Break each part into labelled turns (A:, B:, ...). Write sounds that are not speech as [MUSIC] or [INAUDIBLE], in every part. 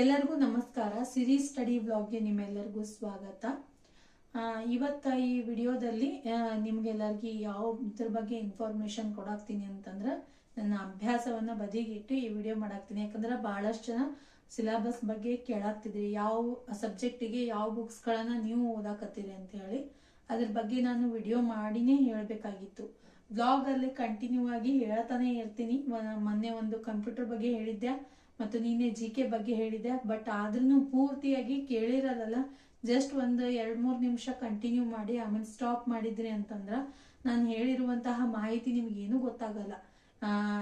A: ಎಲ್ಲರಿಗೂ ನಮಸ್ಕಾರ. ಸಿರಿ ಸ್ಟಡಿ ವ್ಲಾಗ್ಗೆ ನಿಮ್ಮೆಲ್ಲರಿಗೂ ಸ್ವಾಗತ. ಇವತ್ತ ಈ ವಿಡಿಯೋದಲ್ಲಿ ನಿಮ್ಗೆಲ್ಲರಿಗೆ ಯಾವ, ಇದ್ರ ಬಗ್ಗೆ ಇನ್ಫಾರ್ಮೇಶನ್ ಕೊಡಾಕ್ತೀನಿ ಅಂತಂದ್ರೆ ನನ್ನ ಅಭ್ಯಾಸವನ್ನ ಬದಿಗಿಟ್ಟು ಈ ವಿಡಿಯೋ ಮಾಡಾಕ್ತೀನಿ. ಯಾಕಂದ್ರೆ ಬಹಳಷ್ಟು ಜನ ಸಿಲೆಬಸ್ ಬಗ್ಗೆ ಕೇಳಾಕ್ತಿದ್ರಿ. ಯಾವ ಸಬ್ಜೆಕ್ಟಿಗೆ ಯಾವ ಬುಕ್ಸ್ಗಳನ್ನ ನೀವು ಓದಾಕತ್ತೀರಿ ಅಂತ ಹೇಳಿ ಅದ್ರ ಬಗ್ಗೆ ನಾನು ವಿಡಿಯೋ ಮಾಡಿನೇ ಹೇಳಬೇಕಾಗಿತ್ತು. ಬ್ಲಾಗ್ ಅಲ್ಲಿ ಕಂಟಿನ್ಯೂ ಆಗಿ ಹೇಳ್ತಾನೆ ಇರ್ತೀನಿ. ಮೊನ್ನೆ ಒಂದು ಕಂಪ್ಯೂಟರ್ ಬಗ್ಗೆ ಹೇಳಿದ್ದೆ ಮತ್ತು ನೀನೆ ಜಿ ಕೆ ಬಗ್ಗೆ ಹೇಳಿದೆ ಬಟ್ ಆದ್ರೂ ಪೂರ್ತಿಯಾಗಿ ಕೇಳಿರಲ್ಲ ಜಸ್ಟ್ ಒಂದು ಎರಡು ಮೂರು ನಿಮಿಷ ಕಂಟಿನ್ಯೂ ಮಾಡಿ ಆಮೇಲೆ ಸ್ಟಾಪ್ ಮಾಡಿದ್ರಿ ಅಂತಂದ್ರ ನಾನು ಹೇಳಿರುವಂತಹ ಮಾಹಿತಿ ನಿಮಗೇನು ಗೊತ್ತಾಗಲ್ಲ.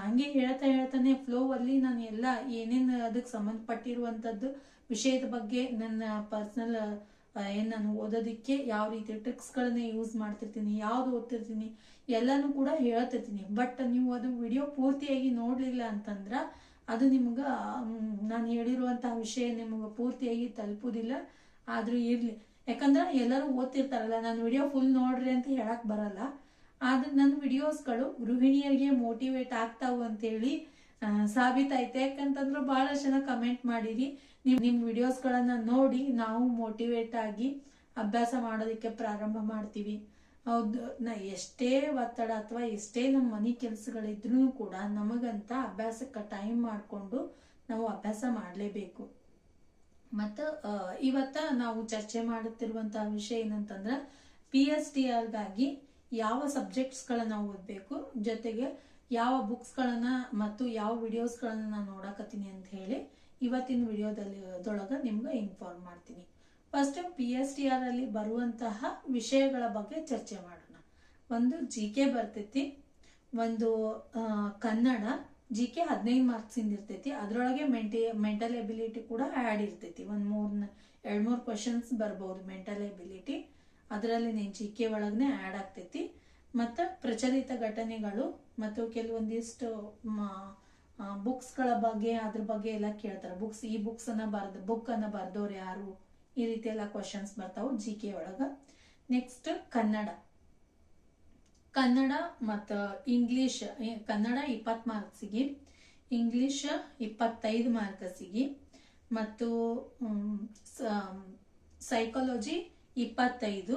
A: ಹಂಗೆ ಹೇಳ್ತಾ ಹೇಳ್ತಾನೆ ಫ್ಲೋ ಅಲ್ಲಿ ನಾನು ಎಲ್ಲ ಏನೇನು ಅದಕ್ಕೆ ಸಂಬಂಧಪಟ್ಟಿರುವಂಥದ್ದು ವಿಷಯದ ಬಗ್ಗೆ ನನ್ನ ಪರ್ಸ್ನಲ್ ಏನು ನಾನು ಓದೋದಕ್ಕೆ ಯಾವ ರೀತಿ ಟ್ರಿಕ್ಸ್ಗಳನ್ನ ಯೂಸ್ ಮಾಡ್ತಿರ್ತೀನಿ, ಯಾವ್ದು ಓದ್ತಿರ್ತೀನಿ ಎಲ್ಲನೂ ಕೂಡ ಹೇಳ್ತಿರ್ತೀನಿ. ಬಟ್ ನೀವು ಅದು ವಿಡಿಯೋ ಪೂರ್ತಿಯಾಗಿ ನೋಡಲಿಲ್ಲ ಅಂತಂದ್ರ ಅದು ನಿಮ್ಗೆ ನಾನು ಹೇಳಿರುವಂಥ ವಿಷಯ ನಿಮ್ಗೆ ಪೂರ್ತಿಯಾಗಿ ತಲುಪುದಿಲ್ಲ, ಆದರೂ ಇರಲಿ. ಯಾಕಂದ್ರೆ ಎಲ್ಲರೂ ಓದ್ತಿರ್ತಾರಲ್ಲ, ನಾನು ವಿಡಿಯೋ ಫುಲ್ ನೋಡ್ರಿ ಅಂತ ಹೇಳಕ್ ಬರಲ್ಲ. ಆದ್ರೆ ನನ್ನ ವಿಡಿಯೋಸ್ಗಳು ಗೃಹಿಣಿಯರಿಗೆ ಮೋಟಿವೇಟ್ ಆಗ್ತಾವು ಅಂತೇಳಿ ಸಾಬೀತಾಯ್ತೆ. ಯಾಕಂತಂದ್ರೆ ಭಾಳ ಜನ ಕಮೆಂಟ್ ಮಾಡಿರಿ. ನಿಮ್ ನಿಮ್ಮ ವಿಡಿಯೋಸ್ಗಳನ್ನು ನೋಡಿ ನಾವು ಮೋಟಿವೇಟ್ ಆಗಿ ಅಭ್ಯಾಸ ಮಾಡೋದಕ್ಕೆ ಪ್ರಾರಂಭ ಮಾಡ್ತೀವಿ. ಹೌದು. ನಾ ಎಷ್ಟೇ ಒತ್ತಡ ಅಥವಾ ಎಷ್ಟೇ ನಮ್ಮ ಮನೆ ಕೆಲಸಗಳಿದ್ರೂ ಕೂಡ ನಮಗಂತ ಅಭ್ಯಾಸಕ್ಕೆ ಟೈಮ್ ಮಾಡಿಕೊಂಡು ನಾವು ಅಭ್ಯಾಸ ಮಾಡಲೇಬೇಕು. ಮತ್ತು ಇವತ್ತ ನಾವು ಚರ್ಚೆ ಮಾಡುತ್ತಿರುವಂತಹ ವಿಷಯ ಏನಂತಂದ್ರೆ ಪಿ ಎಸ್ ಟಿ ಆರ್ಗಾಗಿ ಯಾವ ಸಬ್ಜೆಕ್ಟ್ಸ್ಗಳನ್ನ ಓದಬೇಕು, ಜೊತೆಗೆ ಯಾವ ಬುಕ್ಸ್ಗಳನ್ನ ಮತ್ತು ಯಾವ ವಿಡಿಯೋಸ್ಗಳನ್ನ ನಾನು ನೋಡಕತ್ತೀನಿ ಅಂತ ಹೇಳಿ ಇವತ್ತಿನ ವಿಡಿಯೋದಲ್ಲಿ ನಿಮ್ಗೆ ಇನ್ಫಾರ್ಮ್ ಮಾಡ್ತೀನಿ. First P S T R ಅಲ್ಲಿ ಬರುವಂತಹ ವಿಷಯಗಳ ಬಗ್ಗೆ ಚರ್ಚೆ ಮಾಡೋಣ. ಒಂದು ಜಿ ಕೆ ಬರ್ತೈತಿ, ಒಂದು ಕನ್ನಡ ಜಿ ಕೆ ಹದಿನೈದು ಮಾರ್ಕ್ಸ್ ಇಂದ ಇರ್ತೈತಿ. ಅದರೊಳಗೆ ಮೆಂಟಿ ಮೆಂಟಲ್ ಎಬಿಲಿಟಿ ಕೂಡ ಆ್ಯಡ್ ಇರ್ತೈತಿ. ಒಂದು ಮೂರ್, ಎರಡು ಮೂರು ಕ್ವಶನ್ಸ್ ಬರ್ಬೋದು ಮೆಂಟಲ್ ಎಬಿಲಿಟಿ ಅದರಲ್ಲಿ ನೀನು ಜಿ ಕೆ ಒಳಗನೆ ಆ್ಯಡ್ ಆಗ್ತೈತಿ. ಮತ್ತು ಪ್ರಚಲಿತ ಘಟನೆಗಳು ಮತ್ತು ಕೆಲವೊಂದಿಷ್ಟು ಬುಕ್ಸ್ಗಳ ಬಗ್ಗೆ, ಅದ್ರ ಬಗ್ಗೆ ಎಲ್ಲ ಕೇಳ್ತಾರೆ. ಬುಕ್ಸ್ ಈ ಬುಕ್ಸನ್ನು ಬರ್ದು ಬುಕ್ಕನ್ನು ಬರ್ದವ್ರು ಯಾರು? ಈ ರೀತಿ ಎಲ್ಲ ಕ್ವಶನ್ಸ್ ಬರ್ತಾವು. ಜಿ ಕೆ ಒಳಗ. ನೆಕ್ಸ್ಟ್ ಕನ್ನಡ. ಕನ್ನಡ ಮತ್ತು ಇಂಗ್ಲಿಷ್ ಕನ್ನಡ ಇಪ್ಪತ್ತು ಮಾರ್ಕ್ಸಿಗೆ ಇಂಗ್ಲಿಷ್ ಇಪ್ಪತ್ತೈದು ಮಾರ್ಕ್ಸಿಗೆ ಮತ್ತು ಸೈಕಾಲಜಿ ಇಪ್ಪತ್ತೈದು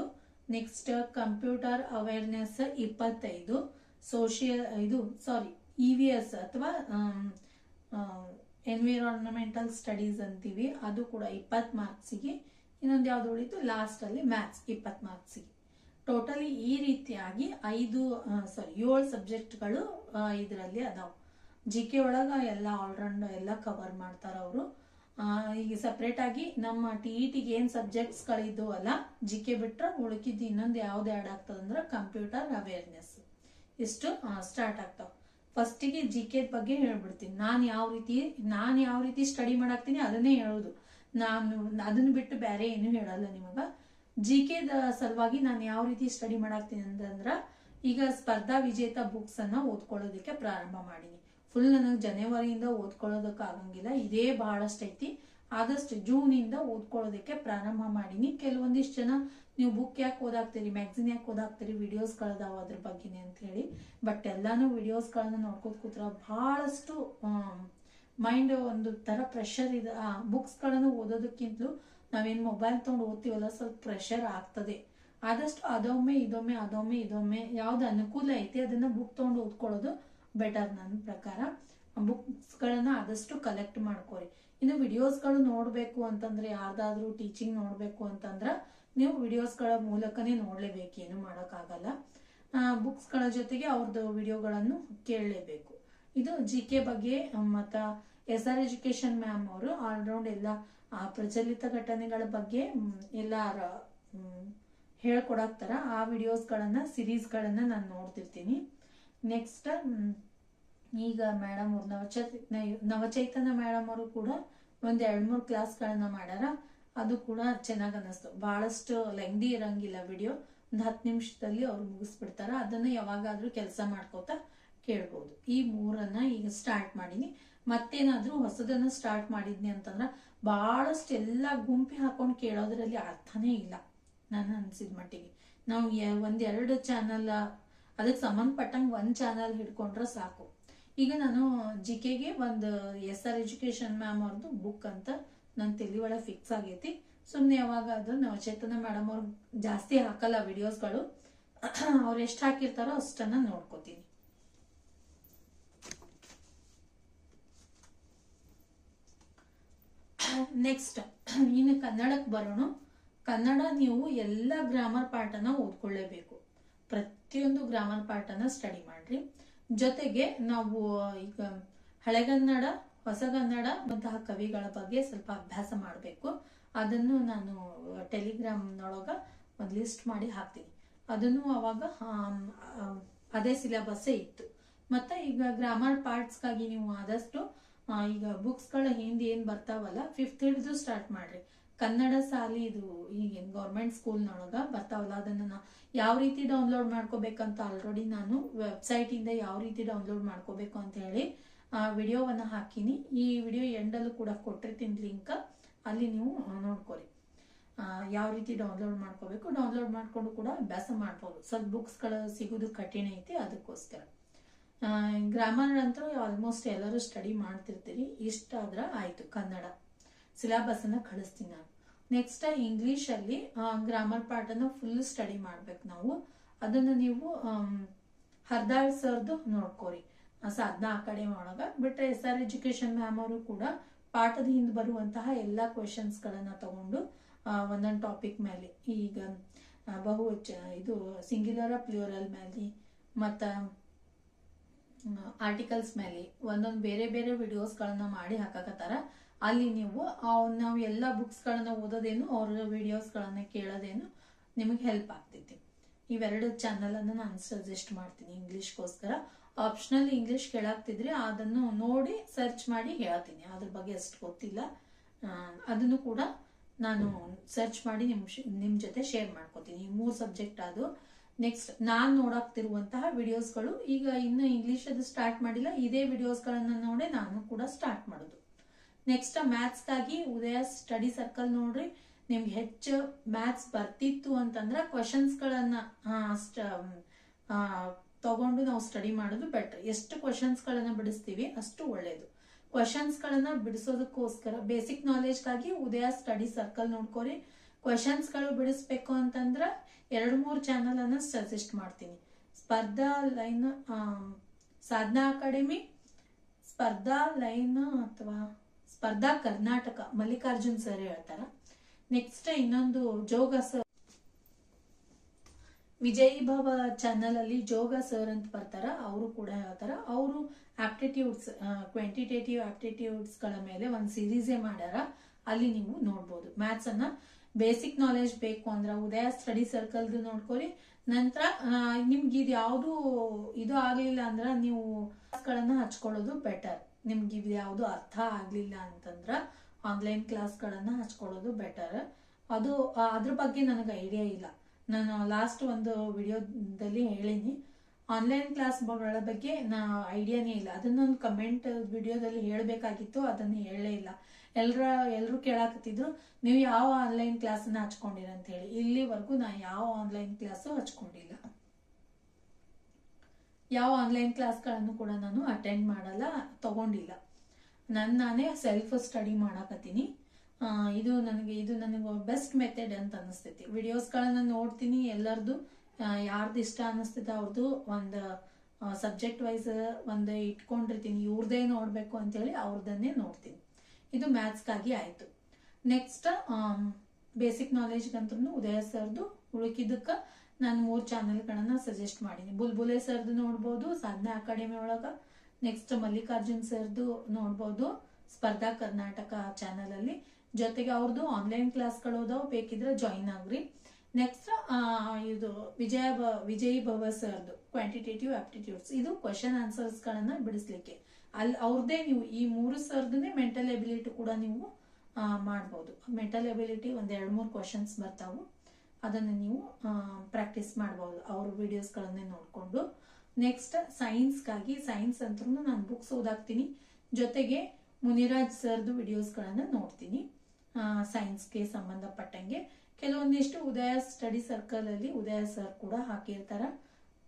A: ನೆಕ್ಸ್ಟ್ ಕಂಪ್ಯೂಟರ್ ಅವೇರ್ನೆಸ್ ಇಪ್ಪತ್ತೈದು ಸೋಷಿಯಲ್ ಇದು ಸಾರಿ ಇ ವಿ ಎಸ್ ಅಥವಾ ಎನ್ವಿರಾನ್ಮೆಂಟಲ್ ಸ್ಟಡೀಸ್ ಅಂತೀವಿ. ಅದು ಕೂಡ ಇಪ್ಪತ್ತು ಮಾರ್ಕ್ಸಿಗೆ ಇನ್ನೊಂದು ಯಾವ್ದು ಉಳಿತು? ಲಾಸ್ಟ್ ಅಲ್ಲಿ ಮ್ಯಾಥ್ಸ್ ಇಪ್ಪತ್ತು ಮಾರ್ಕ್ಸಿಗೆ ಟೋಟಲಿ ಈ ರೀತಿಯಾಗಿ ಐದು ಸಾರಿ ಏಳು ಸಬ್ಜೆಕ್ಟ್ಗಳು ಇದರಲ್ಲಿ ಅದಾವ. ಜಿ ಕೆ ಒಳಗ ಎಲ್ಲ ಆಲ್ರೌಂಡ್ ಎಲ್ಲ ಕವರ್ ಮಾಡ್ತಾರ ಅವರು. ಈಗ ಸಪ್ರೇಟ್ ಆಗಿ ನಮ್ಮ ಟಿ ಇ ಟಿಗೆ ಏನು ಸಬ್ಜೆಕ್ಟ್ಸ್ ಗಳಿದ್ದು ಅಲ್ಲ ಜಿ ಕೆ ಬಿಟ್ಟರೆ ಉಳುಕಿದ್ದು ಇನ್ನೊಂದು ಯಾವ್ದು ಆ್ಯಡ್ ಆಗ್ತದಂದ್ರೆ ಕಂಪ್ಯೂಟರ್ ಅವೇರ್ನೆಸ್ ಇಷ್ಟು ಸ್ಟಾರ್ಟ್ ಆಗ್ತಾವ. ಫಸ್ಟಿಗೆ ಜಿ ಕೆ ಬಗ್ಗೆ ಹೇಳ್ಬಿಡ್ತೀನಿ. ನಾನು ಯಾವ ರೀತಿ, ನಾನು ಯಾವ ರೀತಿ ಸ್ಟಡಿ ಮಾಡಾಕ್ತೀನಿ ಅದನ್ನೇ ಹೇಳೋದು. ನಾನು ಅದನ್ನ ಬಿಟ್ಟು ಬೇರೆ ಏನು ಹೇಳಲ್ಲ ನಿಮಗ. ಜಿ ದ ಸಲುವಾಗಿ ನಾನು ಯಾವ ರೀತಿ ಸ್ಟಡಿ ಮಾಡಾಕ್ತೀನಿ ಅಂತಂದ್ರ, ಈಗ ಸ್ಪರ್ಧಾ ವಿಜೇತ ಬುಕ್ಸ್ ಅನ್ನ ಓದ್ಕೊಳ್ಳೋದಕ್ಕೆ ಪ್ರಾರಂಭ ಮಾಡೀನಿ. ಫುಲ್ ನನಗೆ ಜನವರಿಯಿಂದ ಓದ್ಕೊಳ್ಳೋದಕ್ಕೆ ಆಗಂಗಿಲ್ಲ, ಇದೇ ಬಹಳಷ್ಟು ಐತಿ. ಆದಷ್ಟು ಜೂನ್ ಇಂದ ಓದ್ಕೊಳ್ಳೋದಕ್ಕೆ ಪ್ರಾರಂಭ ಮಾಡೀನಿ. ಕೆಲವೊಂದಿಷ್ಟು ಜನ, ನೀವು ಬುಕ್ ಯಾಕೆ ಓದಾಕ್ತೀರಿ ಮ್ಯಾಗ್ಝಿನ್ ಯಾಕೆ ಓದಾಕ್ತೀರಿ ವಿಡಿಯೋಸ್ಗಳದಾವ ಅದ್ರ ಬಗ್ಗೆನೆ ಅಂತ ಹೇಳಿ ಬಟ್ ಎಲ್ಲಾನು ವಿಡಿಯೋಸ್ಗಳನ್ನ ನೋಡ್ಕೋತ ಕೂತ್ರ ಬಹಳಷ್ಟು ಮೈಂಡ್ ಒಂದು ತರ ಪ್ರೆಷರ್ ಇದೆ. ಆ ಬುಕ್ಸ್ಗಳನ್ನು ಓದೋದಕ್ಕಿಂತಲೂ ನಾವೇನ್ ಮೊಬೈಲ್ ತೊಗೊಂಡು ಓದ್ತೀವಲ್ಲ ಸ್ವಲ್ಪ ಪ್ರೆಷರ್ ಆಗ್ತದೆ. ಆದಷ್ಟು ಅದೊಮ್ಮೆ, ಇದೊಮ್ಮೆ ಅದೊಮ್ಮೆ, ಇದೊಮ್ಮೆ ಯಾವ್ದು ಅನುಕೂಲ ಐತಿ ಅದನ್ನ ಬುಕ್ ತೊಗೊಂಡು ಓದ್ಕೊಳ್ಳೋದು ಬೆಟರ್ ನನ್ನ ಪ್ರಕಾರ. ಬುಕ್ಸ್ಗಳನ್ನು ಆದಷ್ಟು ಕಲೆಕ್ಟ್ ಮಾಡ್ಕೊರಿ ಇನ್ನು ವಿಡಿಯೋಸ್ಗಳು ನೋಡಬೇಕು ಅಂತಂದ್ರೆ ಯಾರ್ದಾದ್ರೂ ಟೀಚಿಂಗ್ ನೋಡಬೇಕು ಅಂತಂದ್ರೆ ನೀವು ವಿಡಿಯೋಸ್ಗಳ ಮೂಲಕನೇ ನೋಡಲೇಬೇಕು ಏನು ಮಾಡೋಕ್ಕಾಗಲ್ಲ ಬುಕ್ಸ್ಗಳ ಜೊತೆಗೆ ಅವ್ರದ್ದು ವಿಡಿಯೋಗಳನ್ನು ಕೇಳಲೇಬೇಕು. ಇದು ಜಿ ಕೆ ಬಗ್ಗೆ ಮತ್ತ ಎಸ್ ಆರ್ ಎಜುಕೇಶನ್ ಮ್ಯಾಮ್ ಅವರು ಆಲ್ರೌಂಡ್ ಎಲ್ಲ ಪ್ರಚಲಿತ ಘಟನೆಗಳ ಬಗ್ಗೆ ಎಲ್ಲ ಹೇಳ್ಕೊಡಾಕ್ತಾರ. ಆ ವಿಡಿಯೋಸ್ಗಳನ್ನ ಸಿರೀಸ್ಗಳನ್ನ ನಾನು ನೋಡ್ತಿರ್ತೀನಿ. ನೆಕ್ಸ್ಟ್ ಈಗ ಮೇಡಮ್ ಅವ್ರು ನವಚೈತ ನವಚೈತನ್ಯ ಮೇಡಮ್ ಅವರು ಕೂಡ ಒಂದ್ ಎರಡ್ ಮೂರು ಕ್ಲಾಸ್ಗಳನ್ನ ಮಾಡ್ಯಾರ. ಅದು ಕೂಡ ಚೆನ್ನಾಗ್ ಅನ್ನಿಸ್ತು. ಬಹಳಷ್ಟು ಲೆಂಗ್ದಿ ಇರಂಗಿಲ್ಲ ವಿಡಿಯೋ ಒಂದು ಹತ್ತು ನಿಮಿಷದಲ್ಲಿ ಅವ್ರು ಮುಗಿಸ್ಬಿಡ್ತಾರ. ಅದನ್ನ ಯಾವಾಗಾದ್ರೂ ಕೆಲಸ ಮಾಡ್ಕೋತಾ ಕೇಳ್ಬೋದು. ಈ ಮೂರನ್ನ ಈಗ ಸ್ಟಾರ್ಟ್ ಮಾಡೀನಿ. ಮತ್ತೇನಾದರೂ ಹೊಸದನ್ನ ಸ್ಟಾರ್ಟ್ ಮಾಡಿದ್ನಿ ಅಂತಂದ್ರೆ ಬಹಳಷ್ಟು ಎಲ್ಲ ಗುಂಪಿ ಹಾಕೊಂಡು ಕೇಳೋದ್ರಲ್ಲಿ ಅರ್ಥನೇ ಇಲ್ಲ ನಾನು ಅನ್ಸಿದ ಮಟ್ಟಿಗೆ. ನಾವು ಒಂದೆರಡು ಚಾನಲ್ ಅದಕ್ಕೆ ಸಂಬಂಧಪಟ್ಟಂಗೆ ಒಂದು ಚಾನಲ್ ಹಿಡ್ಕೊಂಡ್ರೆ ಸಾಕು. ಈಗ ನಾನು ಜಿ ಕೆಗೆ ಒಂದು ಎಸ್ ಆರ್ ಎಜುಕೇಶನ್ ಮ್ಯಾಮ್ ಅವ್ರದ್ದು ಬುಕ್ ಅಂತ ನನ್ನ ಒಳಗೆ ಫಿಕ್ಸ್ ಆಗೈತಿ. ಸುಮ್ಮನೆ ಯಾವಾಗ ಅದು ನಾವು ಚೇತನ ಮೇಡಮ್ ಅವ್ರು ಜಾಸ್ತಿ ಹಾಕಲ್ಲ ವಿಡಿಯೋಸ್ಗಳು ಅವ್ರು ಎಷ್ಟು ಹಾಕಿರ್ತಾರೋ ಅಷ್ಟನ್ನು ನೋಡ್ಕೋತೀನಿ. ನೆಕ್ಸ್ಟ್ [CLEARS THROAT] ಇನ್ನು ಕನ್ನಡಕ್ಕೆ ಬರೋಣ. ಕನ್ನಡ ನೀವು ಎಲ್ಲ ಗ್ರಾಮರ್ ಪಾಠನ ಓದ್ಕೊಳ್ಳೇಬೇಕು. ಪ್ರತಿಯೊಂದು ಗ್ರಾಮರ್ ಪಾಠನ ಸ್ಟಡಿ ಮಾಡ್ರಿ. ಜೊತೆಗೆ ನಾವು, ಈಗ ಹಳೆಗನ್ನಡ ಹೊಸಗನ್ನಡ ಕವಿಗಳ ಬಗ್ಗೆ ಸ್ವಲ್ಪ ಅಭ್ಯಾಸ ಮಾಡಬೇಕು. ಅದನ್ನು ನಾನು ಟೆಲಿಗ್ರಾಮ್ನೊಳಗ ಒಂದು ಲಿಸ್ಟ್ ಮಾಡಿ ಹಾಕ್ತೀನಿ. ಅದನ್ನು ಅವಾಗ ಅದೇ ಸಿಲೆಬಸ್ಸೇ ಇತ್ತು. ಮತ್ತೆ ಈಗ ಗ್ರಾಮರ್ ಪಾರ್ಟ್ಸ್ಗಾಗಿ ನೀವು ಆದಷ್ಟು ಈಗ ಬುಕ್ಸ್ಗಳ ಹಿಂದಿ ಏನು ಬರ್ತಾವಲ್ಲ ಫಿಫ್ತ್ ಹಿಡಿದು ಸ್ಟಾರ್ಟ್ ಮಾಡ್ರಿ. ಕನ್ನಡ ಸಾಲಿ ಇದು ಈಗೇನು ಗೌರ್ಮೆಂಟ್ ಸ್ಕೂಲ್ನೊಳಗೆ ಬರ್ತಾವಲ್ಲ, ಅದನ್ನು ನಾ ಯಾವ ರೀತಿ ಡೌನ್ಲೋಡ್ ಮಾಡ್ಕೋಬೇಕಂತ ಆಲ್ರೆಡಿ ನಾನು ವೆಬ್ಸೈಟ್ ಇಂದ ಯಾವ ರೀತಿ ಡೌನ್ಲೋಡ್ ಮಾಡ್ಕೋಬೇಕು ಅಂತ ಹೇಳಿ, ಆ, ವಿಡಿಯೋವನ್ನ ಹಾಕಿನಿ. ಈ ವಿಡಿಯೋ ಎಂಡಲ್ಲೂ ಕೂಡ ಕೊಟ್ಟಿರ್ತೀನಿ ಲಿಂಕ್ ಅಲ್ಲಿ ನೀವು ನೋಡ್ಕೊರಿ. ಯಾವ ರೀತಿ ಡೌನ್ಲೋಡ್ ಮಾಡ್ಕೋಬೇಕು ಡೌನ್ಲೋಡ್ ಮಾಡಿಕೊಂಡು ಕೂಡ ಅಭ್ಯಾಸ ಮಾಡ್ಬೋದು. ಸ್ವಲ್ಪ ಬುಕ್ಸ್ಗಳು ಸಿಗೋದು ಕಠಿಣ ಐತಿ, ಅದಕ್ಕೋಸ್ಕರ. ಗ್ರಾಮರ್ ಅಂತೂ ಆಲ್ಮೋಸ್ಟ್ ಎಲ್ಲರೂ ಸ್ಟಡಿ ಮಾಡ್ತಿರ್ತೀರಿ ಇಷ್ಟ ಆದ್ರೆ ಆಯ್ತು ಕನ್ನಡ. ಸಿಲೆಬಸ್ಸನ್ನು ಕಳಿಸ್ತೀನಿ ನಾನು. ನೆಕ್ಸ್ಟ್ ಇಂಗ್ಲಿಷ್ ಅಲ್ಲಿ ಗ್ರಾಮರ್ ಪಾರ್ಟನ್ನು ಫುಲ್ ಸ್ಟಡಿ ಮಾಡ್ಬೇಕು ನಾವು. ಅದನ್ನ ನೀವು ಹರ್ದಾಳ್ ಸರ್ದು ನೋಡ್ಕೋರಿ. ಆ ಅಕಾಡೆಮಿ ಒಳಗ. ಬಿಟ್ರೆ ಎಸ್ ಆರ್ ಎಜುಕೇಶನ್ ಮ್ಯಾಮ್ ಅವರು ಕೂಡ ಪಾಠದ ಹಿಂದೆ ಬರುವಂತಹ ಎಲ್ಲಾ ಕ್ವೆಶನ್ಸ್ ಗಳನ್ನ ತಗೊಂಡು ಒಂದೊಂದು ಟಾಪಿಕ್ ಮೇಲೆ ಈಗ ಬಹು ಇದು ಸಿಂಗ್ಯುಲರ್ ಪ್ಲೂರಲ್ ಮೇಲೆ ಮತ್ತ ಆರ್ಟಿಕಲ್ಸ್ ಮೇಲೆ ಒಂದೊಂದು ಬೇರೆ ಬೇರೆ ವಿಡಿಯೋಸ್ಗಳನ್ನ ಮಾಡಿ ಹಾಕಕತ್ತಾರ. ಅಲ್ಲಿ ನೀವು ನಾವು ಎಲ್ಲ ಬುಕ್ಸ್ಗಳನ್ನ ಓದೋದೇನು ಅವ್ರ ವಿಡಿಯೋಸ್ಗಳನ್ನ ಕೇಳೋದೇನು ನಿಮಗೆ ಹೆಲ್ಪ್ ಆಗ್ತೈತಿ. ಇವೆರಡು ಚಾನಲ್ ಅನ್ನ ನಾನು ಸಜೆಸ್ಟ್ ಮಾಡ್ತೀನಿ ಇಂಗ್ಲಿಷ್ಗೋಸ್ಕರ ಆಪ್ಷನಲ್ ಇಂಗ್ಲಿಷ್ ಕೇಳಾಗ್ತಿದ್ರೆ ಅದನ್ನು ನೋಡಿ ಸರ್ಚ್ ಮಾಡಿ ಹೇಳ್ತೀನಿ. ಅದ್ರ ಬಗ್ಗೆ ಅಷ್ಟು ಗೊತ್ತಿಲ್ಲ. ಅದನ್ನು ಕೂಡ ನಾನು ಸರ್ಚ್ ಮಾಡಿ ನಿಮ್ ಶ್- ನಿಮ್ ಜೊತೆ ಶೇರ್ ಮಾಡ್ಕೋತೀನಿ. ಈ ಮೂರು ಸಬ್ಜೆಕ್ಟ್ ಅದು ನೆಕ್ಸ್ಟ್ ನಾನ್ ನೋಡಾಕ್ತಿರುವಂತಹ ವಿಡಿಯೋಸ್ಗಳು ಈಗ ಇನ್ನು ಇಂಗ್ಲಿಷ್ ಅದು ಸ್ಟಾರ್ಟ್ ಮಾಡಿಲ್ಲ. ಇದೇ ವಿಡಿಯೋಸ್ಗಳನ್ನ ನೋಡಿ ನಾನು ಕೂಡ ಸ್ಟಾರ್ಟ್ ಮಾಡೋದು. ನೆಕ್ಸ್ಟ್ ಮ್ಯಾಥ್ಸ್ಗಾಗಿ ಉದಯ ಸ್ಟಡಿ ಸರ್ಕಲ್ ನೋಡ್ರಿ. ನಿಮ್ಗೆ ಹೆಚ್ಚು ಮ್ಯಾಥ್ಸ್ ಬರ್ತಿತ್ತು ಅಂತಂದ್ರೆ ಕ್ವಶನ್ಸ್ ಗಳನ್ನ ಆ, ಸ್ಟ್- ತಗೊಂಡು ನಾವು ಸ್ಟಡಿ ಮಾಡೋದು ಬೆಟರ್ ಎಷ್ಟು ಕ್ವಶನ್ಸ್ ಗಳನ್ನ ಬಿಡಿಸ್ತೀವಿ ಅಷ್ಟು ಒಳ್ಳೇದು. ಕ್ವಶನ್ಸ್ ಗಳನ್ನ ಬಿಡಿಸೋದಕ್ಕೋಸ್ಕರ ಬೇಸಿಕ್ ನಾಲೆಜ್ಗಾಗಿ ಉದಯ ಸ್ಟಡಿ ಸರ್ಕಲ್ ನೋಡ್ಕೋರಿ. ಕ್ವಶನ್ಸ್ಗಳು ಬಿಡಿಸ್ಬೇಕು ಅಂತಂದ್ರ ಎರಡು ಮೂರು ಚಾನಲ್ ಅನ್ನ ಸಜೆಸ್ಟ್ ಮಾಡ್ತೀನಿ. Spardha line Sadhana academy, Spardha line ಅಥವಾ ಸ್ಪರ್ಧಾ ಕರ್ನಾಟಕ, ಮಲ್ಲಿಕಾರ್ಜುನ್ ಸರ್ ಹೇಳ್ತಾರ. ನೆಕ್ಸ್ಟ್ ಇನ್ನೊಂದು ಜೋಗ ಸರ್ ವಿಜಯ್ ಭವ ಚಾನಲ್ ಅಲ್ಲಿ ಜೋಗ ಸರ್ ಅಂತ ಬರ್ತಾರ. ಅವರು ಕೂಡ ಹೇಳ್ತಾರ. ಅವರು ಆಪ್ಟಿಟ್ಯೂಡ್ಸ್ ಕ್ವಾಂಟಿಟೇಟಿವ್ ಆಪ್ಟಿಟ್ಯೂಡ್ಸ್ಗಳ ಮೇಲೆ ಒಂದು ಸೀರೀಸೇ ಮಾಡ್ಯಾರ. ಅಲ್ಲಿ ನೀವು ನೋಡ್ಬೋದು. ಮ್ಯಾಥ್ಸ್ ಅನ್ನ ಬೇಸಿಕ್ ನಾಲೆಜ್ ಬೇಕು ಅಂದ್ರ ಉದಯ ಸ್ಟಡಿ ಸರ್ಕಲ್ದು ನೋಡ್ಕೊರಿ ನಂತರ ನಿಮ್ಗೆ ಇದು ಯಾವುದು ಇದು ಆಗಲಿಲ್ಲ ಅಂದ್ರೆ ನೀವು ಗಳನ್ನ ಹಚ್ಕೊಳ್ಳೋದು ಬೆಟರ್ ನಿಮ್ಗೆ ಇದು ಯಾವುದು ಅರ್ಥ ಆಗ್ಲಿಲ್ಲ ಅಂತಂದ್ರ ಆನ್ಲೈನ್ ಕ್ಲಾಸ್ಗಳನ್ನ ಹಚ್ಕೊಳ್ಳೋದು ಬೆಟರ್ ಅದು ಅದ್ರ ಬಗ್ಗೆ ನನಗೆ ಐಡಿಯಾ ಇಲ್ಲ. ನಾನು ಲಾಸ್ಟ್ ಒಂದು ವಿಡಿಯೋದಲ್ಲಿ ಹೇಳಿನಿ. ಆನ್ಲೈನ್ ಕ್ಲಾಸ್ಗಳ ಬಗ್ಗೆ ನಾ ಐಡಿಯಾನೇ ಇಲ್ಲ. ಅದನ್ನೊಂದು ಕಮೆಂಟ್ ವಿಡಿಯೋದಲ್ಲಿ ಹೇಳಬೇಕಾಗಿತ್ತು, ಅದನ್ನ ಹೇಳಲೇ ಇಲ್ಲ. ಎಲ್ರ ಎಲ್ಲರೂ ಕೇಳಾಕತ್ತಿದ್ರು, ನೀವು ಯಾವ ಆನ್ಲೈನ್ ಕ್ಲಾಸನ್ನ ಹಚ್ಕೊಂಡಿರ? ಅಂತ ಹೇಳಿ. ಇಲ್ಲಿವರೆಗೂ ನಾ ಯಾವ ಆನ್ಲೈನ್ ಕ್ಲಾಸು ಹಚ್ಕೊಂಡಿಲ್ಲ. ಯಾವ ಆನ್ಲೈನ್ ಕ್ಲಾಸ್ಗಳನ್ನು ಕೂಡ ನಾನು ಅಟೆಂಡ್ ಮಾಡಲ್ಲ, ತಗೊಂಡಿಲ್ಲ. ನಾನು ನಾನೇ ಸೆಲ್ಫ್ ಸ್ಟಡಿ ಮಾಡಾಕತ್ತೀನಿ. ಇದು ನನಗೆ ಇದು ನನಗೆ ಬೆಸ್ಟ್ ಮೆಥಡ್ ಅಂತ ಅನಿಸ್ತೈತಿ. ವಿಡಿಯೋಸ್ಗಳನ್ನ ನೋಡ್ತೀನಿ, ಎಲ್ಲರದು ಯಾರ್ದು ಇಷ್ಟ ಅನಿಸ್ತದ ಅವ್ರದ್ದು ಒಂದು ಸಬ್ಜೆಕ್ಟ್ ವೈಸ್ ಒಂದು ಇಟ್ಕೊಂಡಿರ್ತೀನಿ. ಇವ್ರದೇ ನೋಡಬೇಕು ಅಂತೇಳಿ ಅವ್ರದನ್ನೇ ನೋಡ್ತೀನಿ. ಇದು ಮ್ಯಾಥ್ಸ್ಗಾಗಿ ಆಯಿತು. ನೆಕ್ಸ್ಟ್ ಬೇಸಿಕ್ ನಾಲೆಜ್ಗಂತೂ ಉದಯ ಸರ್ದು ಉಳುಕಿದ್ದಕ್ಕೆ ನಾನು ಮೂರು ಚಾನೆಲ್ಗಳನ್ನ ಸಜೆಸ್ಟ್ ಮಾಡೀನಿ. ಬುಲ್ಬುಲೆ ಸರ್ದು ನೋಡ್ಬೋದು, ಸಾಧನೆ ಅಕಾಡೆಮಿ ಒಳಗ. ನೆಕ್ಸ್ಟ್ ಮಲ್ಲಿಕಾರ್ಜುನ್ ಸರ್ದು ನೋಡ್ಬೋದು, ಸ್ಪರ್ಧಾ ಕರ್ನಾಟಕ ಚಾನಲಲ್ಲಿ ಜೊತೆಗೆ ಅವ್ರದ್ದು ಆನ್ಲೈನ್ ಕ್ಲಾಸ್ಗಳು ಅದಾವ ಬೇಕಿದ್ರೆ ಜಾಯಿನ್ ಆಗ್ರಿ. ನೆಕ್ಸ್ಟ್ ಇದು ವಿಜಯ ವಿಜಯ್ ಭವ ಸರ್ದು. ಕ್ವಾಂಟಿಟೇಟಿವ್ ಆಪ್ಟಿಟ್ಯೂಡ್ಸ್ ಇದು ಕ್ವಶನ್ ಆನ್ಸರ್ಸ್ ಗಳನ್ನ ಬಿಡಿಸ್ಲಿಕ್ಕೆ. ಅಲ್ಲಿ ಅವ್ರದ್ದೇ ನೀವು ಈ ಮೂರು ಸರ್ದನ್ನೇ ಮೆಂಟಲ್ ಎಬಿಲಿಟಿ ಕೂಡ ನೀವು ಮಾಡ್ಬೋದು. ಮೆಂಟಲ್ ಎಬಿಲಿಟಿ ಒಂದು ಎರಡು ಮೂರು ಕ್ವಶನ್ಸ್ ಬರ್ತಾವು. ಅದನ್ನ ನೀವು ಪ್ರಾಕ್ಟೀಸ್ ಮಾಡ್ಬೋದು. ಅವ್ರ ವಿಡಿಯೋಸ್ಗಳನ್ನೇ ನೋಡ್ಕೊಂಡು. ನೆಕ್ಸ್ಟ್ ಸೈನ್ಸ್ಗಾಗಿ ಸೈನ್ಸ್ ಅಂತೂ ನಾನು ಬುಕ್ಸ್ ಓದಾಕ್ತೀನಿ. ಜೊತೆಗೆ ಮುನಿರಾಜ್ ಸರ್ದು ವಿಡಿಯೋಸ್ಗಳನ್ನು ನೋಡ್ತೀನಿ. ಸೈನ್ಸ್ಗೆ ಸಂಬಂಧಪಟ್ಟಂಗೆ. ಕೆಲವೊಂದಿಷ್ಟು ಉದಯ ಸ್ಟಡಿ ಸರ್ಕಲ್ ಅಲ್ಲಿ ಉದಯ ಸರ್ ಕೂಡ ಹಾಕಿರ್ತಾರ.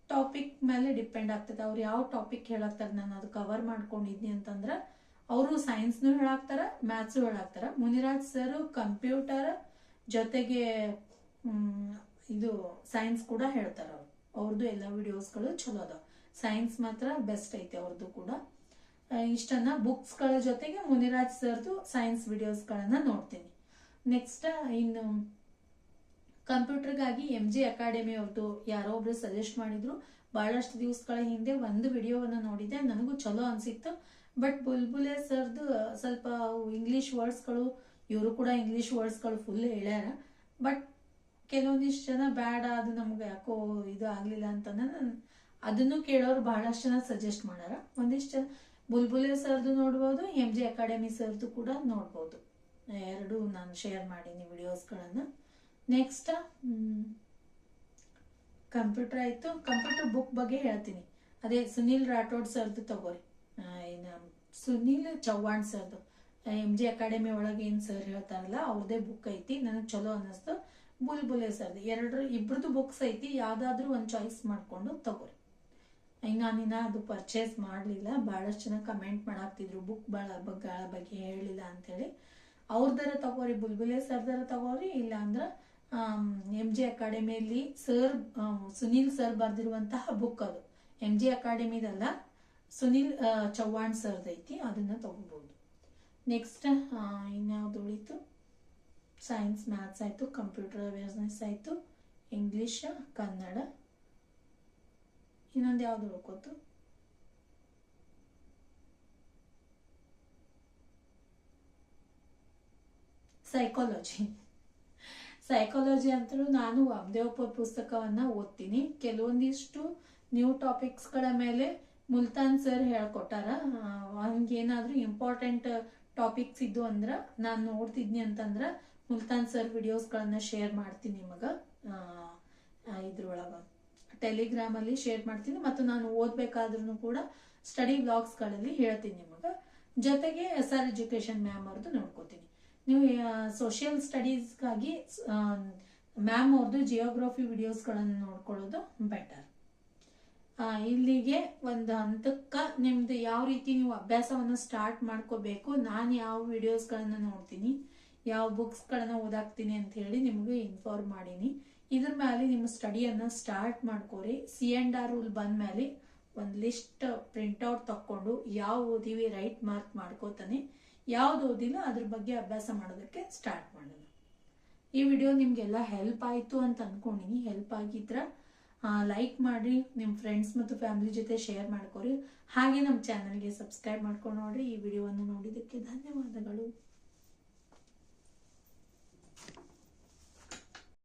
A: ಟಾಪಿಕ್ ಮೇಲೆ ಡಿಪೆಂಡ್ ಆಗ್ತದೆ. ಅವ್ರು ಯಾವ ಟಾಪಿಕ್ ಹೇಳಾಕ್ತಾರೆ, ನಾನು ಅದು ಕವರ್ ಮಾಡ್ಕೊಂಡಿದ್ನಿ ಅಂತಂದ್ರೆ, ಅವರು ಸೈನ್ಸ್ನು ಹೇಳಾಕ್ತಾರ ಮ್ಯಾಥ್ಸು ಹೇಳಾಕ್ತಾರ. ಮುನಿರಾಜ್ ಸರ್ ಕಂಪ್ಯೂಟರ್ ಜೊತೆಗೆ ಇದು ಸೈನ್ಸ್ ಕೂಡ ಹೇಳ್ತಾರ ಅವ್ರು. ಅವ್ರದ್ದು ಎಲ್ಲ ವಿಡಿಯೋಸ್ಗಳು ಚಲೋ ಅದಾವ. ಸೈನ್ಸ್ ಮಾತ್ರ ಬೆಸ್ಟ್ ಐತೆ ಅವ್ರದ್ದು ಕೂಡ. ಇಷ್ಟನ್ನ ಬುಕ್ಸ್ಗಳ ಜೊತೆಗೆ ಮುನಿರಾಜ್ ಸರ್ದು ಸೈನ್ಸ್ ವಿಡಿಯೋಸ್ಗಳನ್ನ ನೋಡ್ತೀನಿ. ನೆಕ್ಸ್ಟ್ ಇನ್ನು ಕಂಪ್ಯೂಟರ್ಗಾಗಿ ಎಂ ಜಿ ಅಕಾಡೆಮಿ ಅವ್ರದ್ದು ಯಾರೋ ಒಬ್ರು ಸಜೆಸ್ಟ್ ಮಾಡಿದ್ರು. ಬಹಳಷ್ಟು ದಿವಸಗಳ ಹಿಂದೆ ಒಂದು ವಿಡಿಯೋವನ್ನು ನೋಡಿದೆ. ನನಗೂ ಚಲೋ ಅನ್ಸಿತ್ತು. ಬಟ್ ಬುಲ್ಬುಲೆ ಸರ್ದು ಸ್ವಲ್ಪ ಇಂಗ್ಲೀಷ್ ವರ್ಡ್ಸ್ಗಳು ಇವರು ಕೂಡ ಇಂಗ್ಲಿಷ್ ವರ್ಡ್ಸ್ಗಳು ಫುಲ್ ಹೇಳ್ಯಾರ. ಬಟ್ ಕೆಲವೊಂದಿಷ್ಟು ಜನ ಬ್ಯಾಡ, ಅದು ನಮ್ಗೆ ಯಾಕೋ ಇದು ಆಗಲಿಲ್ಲ ಅಂತ ಅದನ್ನು ಕೇಳೋರು ಬಹಳಷ್ಟು ಜನ ಸಜೆಸ್ಟ್ ಮಾಡ್ಯಾರ. ಒಂದಿಷ್ಟು ಜನ ಬುಲ್ಬುಲೆ ಸರ್ದು ನೋಡ್ಬೋದು ಎಂ ಜಿ ಅಕಾಡೆಮಿ ಸರ್ದು ಕೂಡ ನೋಡ್ಬೋದು. ಎರಡು ನಾನು ಶೇರ್ ಮಾಡೀನಿ ವಿಡಿಯೋಸ್ಗಳನ್ನು ನೆಕ್ಸ್ಟ್ ಕಂಪ್ಯೂಟರ್ ಆಯಿತು. ಕಂಪ್ಯೂಟರ್ ಬುಕ್ ಬಗ್ಗೆ ಹೇಳ್ತೀನಿ. ಅದೇ ಸುನಿಲ್ ರಾಠೋಡ್ ಸರ್ದು ತಗೋರಿ. ಏನು ಸುನೀಲ್ ಚವ್ಹಾಣ್ ಸರ್ದು. ಎಂ ಜಿ ಅಕಾಡೆಮಿ ಒಳಗೆ ಏನು ಸರ್ ಹೇಳ್ತಾರಲ್ಲ, ಅವ್ರದೇ ಬುಕ್ ಐತಿ. ನನಗೆ ಚಲೋ ಅನ್ನಿಸ್ತು ಬುಲ್ಬುಲೆ ಸರ್ದು. ಎರಡು ಇಬ್ರದ್ದು ಬುಕ್ಸ್ ಐತಿ. ಯಾವುದಾದ್ರೂ ಒಂದು ಚಾಯ್ಸ್ ಮಾಡಿಕೊಂಡು ತಗೋರಿ. ಈಗ ನಾನಿನ್ನ ಅದು ಪರ್ಚೇಸ್ ಮಾಡಲಿಲ್ಲ. ಭಾಳಷ್ಟು ಜನ ಕಮೆಂಟ್ ಮಾಡಾಕ್ತಿದ್ರು. ಬುಕ್ ಭಾಳ ಬಗ್ಗೆ ಬಗ್ಗೆ ಹೇಳಿಲ್ಲ ಅಂಥೇಳಿ ಅವ್ರದರ ತಗೋರಿ, ಬುಲ್ಬುಲೆ ಸರ್ದರ ತಗೋರಿ. ಇಲ್ಲ ಅಂದ್ರೆ ಎಂ ಜಿ ಅಕಾಡೆಮಿಯಲ್ಲಿ ಸರ್ ಸುನಿಲ್ ಸರ್ ಬರೆದಿರುವಂತಹ ಬುಕ್ ಅದು. ಎಂ ಜಿ ಅಕಾಡೆಮಿದಲ್ಲ ಸುನಿಲ್ ಚೌಹಾಣ್ ಸರ್ದೈತಿ ಸರ್ದು ಐತಿ, ಅದನ್ನ ತಗೋಬಹುದು ನೆಕ್ಸ್ಟ್ ಇನ್ಯಾವುದು ಉಳಿತು? ಸೈನ್ಸ್ ಮ್ಯಾಥ್ಸ್ ಆಯಿತು ಕಂಪ್ಯೂಟರ್ ಅವೇರ್ನೆಸ್ ಆಯಿತು ಇಂಗ್ಲೀಷ್ ಕನ್ನಡ. ಇನ್ನೊಂದು ಯಾವ್ದು ಉಳ್ಕೋತು ಸೈಕಾಲಜಿ ಸೈಕಾಲಜಿ ಅಂತಲೂ ನಾನು ವಾಮದೇವಪ್ಪ ಪುಸ್ತಕವನ್ನು ಓದ್ತೀನಿ. ಕೆಲವೊಂದಿಷ್ಟು ನ್ಯೂ ಟಾಪಿಕ್ಸ್ಗಳ ಮೇಲೆ ಮುಲ್ತಾನ್ ಸರ್ ಹೇಳ್ಕೊಟ್ಟಾರ. ಹಂಗೇನಾದರೂ ಇಂಪಾರ್ಟೆಂಟ್ ಟಾಪಿಕ್ಸ್ ಇದ್ದು ಅಂದ್ರೆ ನಾನು ನೋಡ್ತಿದ್ನಿ ಅಂತಂದ್ರೆ ಮುಲ್ತಾನ್ ಸರ್ ವಿಡಿಯೋಸ್ಗಳನ್ನ ಶೇರ್ ಮಾಡ್ತೀನಿ ನಿಮಗೆ. ಇದ್ರೊಳಗೆ. ಟೆಲಿಗ್ರಾಮಲ್ಲಿ ಶೇರ್ ಮಾಡ್ತೀನಿ ಮತ್ತು ನಾನು ಓದ್ಬೇಕಾದ್ರೂ ಕೂಡ ಸ್ಟಡಿ ಬ್ಲಾಗ್ಸ್ಗಳಲ್ಲಿ ಹೇಳ್ತೀನಿ ನಿಮಗೆ. ಜೊತೆಗೆ ಎಸ್ ಆರ್ ಎಜುಕೇಶನ್ ಮ್ಯಾಮ್ ಅವ್ರದ್ದು ನೋಡ್ಕೋತೀನಿ. ನೀವು ಸೋಷಿಯಲ್ ಸ್ಟಡೀಸ್ಗಾಗಿ ಮ್ಯಾಮ್ ಅವ್ರದ್ದು ಜಿಯೋಗ್ರಫಿ ವಿಡಿಯೋಸ್ಗಳನ್ನು ನೋಡ್ಕೊಳ್ಳೋದು ಬೆಟರ್ ಇಲ್ಲಿಗೆ ಒಂದು ಹಂತಕ್ಕೆ ನಿಮ್ದು ಯಾವ ರೀತಿ ನೀವು ಅಭ್ಯಾಸವನ್ನು ಸ್ಟಾರ್ಟ್ ಮಾಡ್ಕೋಬೇಕು, ನಾನು ಯಾವ ವಿಡಿಯೋಸ್ಗಳನ್ನು ನೋಡ್ತೀನಿ, ಯಾವ ಬುಕ್ಸ್ಗಳನ್ನು ಓದಾಕ್ತೀನಿ ಅಂತ ಹೇಳಿ ನಿಮಗೆ ಇನ್ಫಾರ್ಮ್ ಮಾಡೀನಿ. ಇದ್ರ ಮೇಲೆ ನಿಮ್ಮ ಸ್ಟಡಿಯನ್ನ ಸ್ಟಾರ್ಟ್ ಮಾಡ್ಕೋರಿ. ಸಿ ಅಂಡ್ ಆರ್ ರೂಲ್ ಬಂದ ಮೇಲೆ ಒಂದು ಲಿಸ್ಟ್ ಪ್ರಿಂಟ್ಔಟ್ ತಕ್ಕೊಂಡು, ಯಾವ ಓದಿವಿ ರೈಟ್ ಮಾರ್ಕ್ ಮಾಡ್ಕೋತಾನೆ. ಯಾವ್ದು ದಿನ ಅದ್ರ ಬಗ್ಗೆ ಅಭ್ಯಾಸ ಮಾಡೋದಕ್ಕೆ ಸ್ಟಾರ್ಟ್ ಮಾಡೋಣ ಈ ವಿಡಿಯೋ ನಿಮಗೆಲ್ಲ ಹೆಲ್ಪ್ ಆಯಿತು ಅಂತ ಅನ್ಕೊಂಡಿನಿ. ಹೆಲ್ಪ್ ಆಗಿದ್ರ ಲೈಕ್ ಮಾಡಿ ನಿಮ್ಮ ಫ್ರೆಂಡ್ಸ್ ಮತ್ತು ಫ್ಯಾಮಿಲಿ ಜೊತೆ ಶೇರ್ ಮಾಡ್ಕೊರಿ. ಹಾಗೆ ನಮ್ಮ ಚಾನಲ್ಗೆ ಸಬ್ಸ್ಕ್ರೈಬ್ ಮಾಡ್ಕೊಂಡು ನೋಡ್ರಿ. ಈ ವಿಡಿಯೋವನ್ನು ನೋಡಿದ್ದಕ್ಕೆ ಧನ್ಯವಾದಗಳು.